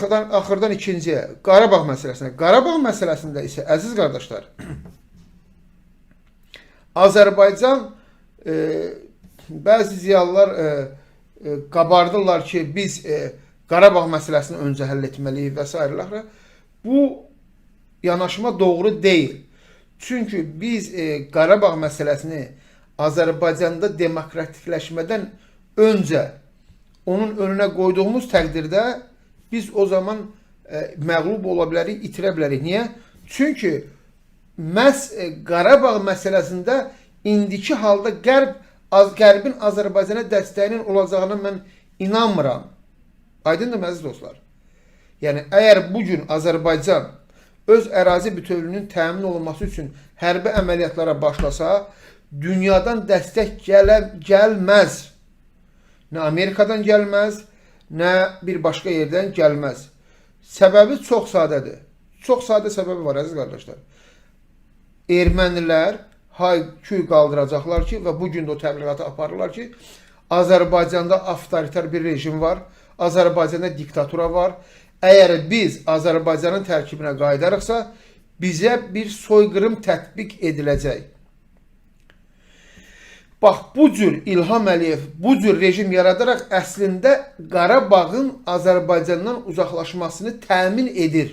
axırdan, axırdan ikinciyə, Qarabağ məsələsinə. Qarabağ məsələsində isə əziz qardaşlar, Azərbaycan e, bəzi ziyalılar e, e, qabardırlar ki, biz e, Qarabağ məsələsini öncə həll etməliyik və s. Bu yanaşma doğru deyil. Çünki biz e, Qarabağ məsələsini Azərbaycanda demokratikləşmədən öncə onun önünə qoyduğumuz təqdirdə biz o zaman e, məğlub ola bilərik, itirə bilərik. Niyə? Çünki məhz e, Qarabağ məsələsində indiki halda Qərb az Qərbin Azərbaycana dəstəyinin olacağına mən inanmıram. Aydındır əziz dostlar. Yəni əgər bu gün Azərbaycan öz ərazi bütövlüyünün təmin olunması üçün hərbi əməliyyatlara başlasa, dünyadan dəstək gələ gəlməz. Nə Amerikadan gəlməz, nə bir başqa yerdən gəlməz. Səbəbi çox sadədir. Çox sadə səbəbi var əziz qardaşlar. Ermənilər hay-küy ki və bu gün də o təbliğatı aparırlar ki, Azərbaycanda avtoritar bir rejim var, Azərbaycanda diktatura var. Əgər biz Azərbaycanın tərkibinə qayıdarıqsa, bizə bir soyqırım tətbiq ediləcək. Bax bu cür İlham Əliyev bu cür rejim yaradaraq əslində Qarabağın Azərbaycandan uzaqlaşmasını təmin edir.